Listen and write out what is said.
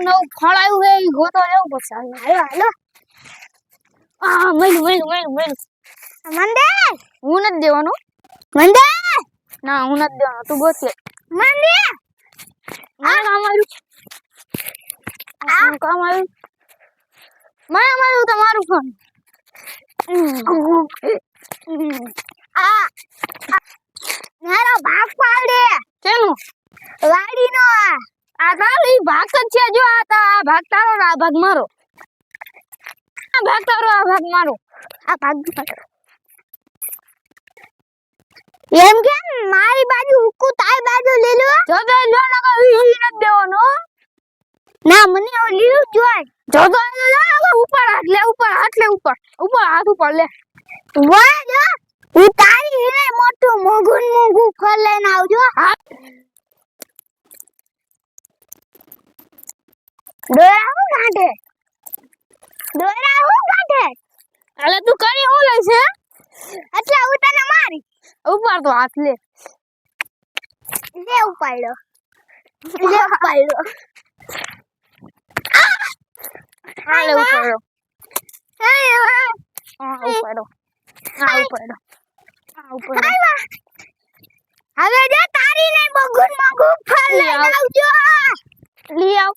નવું નવું ફળ આવ્યું છે એ ગોતો લેવું પડશે હાલો હાલો આ મળ્યું મળ્યું મળ્યું મળ્યું. મંદે! હું નથી દેવાનું. મંદે! ના હું નથી દેવાનું. તું ગોત લે. મંદે! આ કામ આવ્યું આ? કામ આવ્યું મને મળ્યું તમારું ફોન. આ મારો ભાગ પાડે કેનું? વાડીનો આ. તારો ઈ ભાગ જ છે જો આ આ ભાગ તારો આ ભાગ મારો. આ ભાગ તારો આ ભાગ મારો. આ ભાગ એમ કે મારી બાજુ હુકુ તારી બાજુ લીલું જો તો લ્યો ના કા ઈ ઈ દેવાનો ના મને હવે લીલું જોઈ જો તો ઉપર હાથ લે ઉપર હાથ લે ઉપર. ઉપર હાથ ઉપર લે. વાહ જો. હું તારી હિરે મોટું મોગું મોગું મોઘું લઈને આવજો. હા. દોરા હું હું કાઢે એટલે તું કરી હું લઈ છે એટલે હું તને મારી. ઉપર તો હાથ લે. લે ઉપાડ્યો. લે ઉપાડ્યો. હા લે ઉપાડ્યો. હા હા હા હવે જો તારી ને બગુન મગું ફળ લઈ આવજો. લઈ આવ.